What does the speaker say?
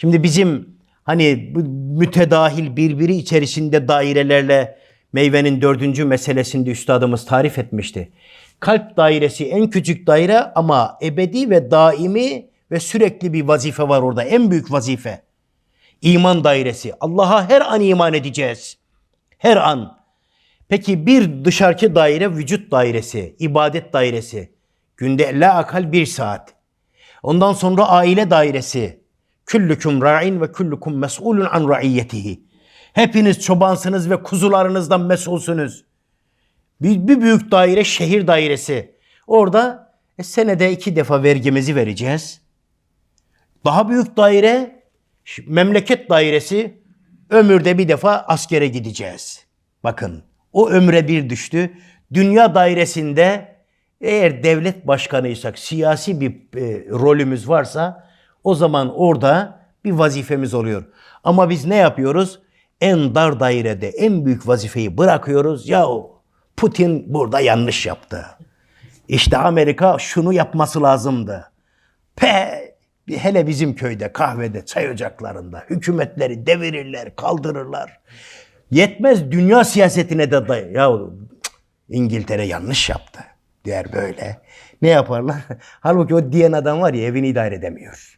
Şimdi bizim hani mütedahil birbiri içerisinde dairelerle meyvenin dördüncü meselesinde üstadımız tarif etmişti. Kalp dairesi en küçük daire ama ebedi ve daimi ve sürekli bir vazife var orada. En büyük vazife. İman dairesi. Allah'a her an iman edeceğiz. Her an. Peki bir dışarıki daire vücut dairesi, ibadet dairesi. Günde la akal bir saat. Ondan sonra aile dairesi. Küllüküm ra'in ve küllüküm mes'ulun an ra'iyyetihi. Hepiniz çobansınız ve kuzularınızdan mesulsünüz. Bir, bir büyük daire şehir dairesi. Orada e, senede iki defa vergimizi vereceğiz. Daha büyük daire memleket dairesi. Ömürde bir defa askere gideceğiz. Bakın o ömre bir düştü. Dünya dairesinde eğer devlet başkanıysak, siyasi bir e, rolümüz varsa o zaman orada bir vazifemiz oluyor. Ama biz ne yapıyoruz? En dar dairede en büyük vazifeyi bırakıyoruz. Ya Putin burada yanlış yaptı. İşte Amerika şunu yapması lazımdı. Pe hele bizim köyde kahvede çay ocaklarında hükümetleri devirirler, kaldırırlar. Yetmez dünya siyasetine de day. Ya İngiltere yanlış yaptı der böyle. Ne yaparlar? Halbuki o diyen adam var ya evini idare edemiyor.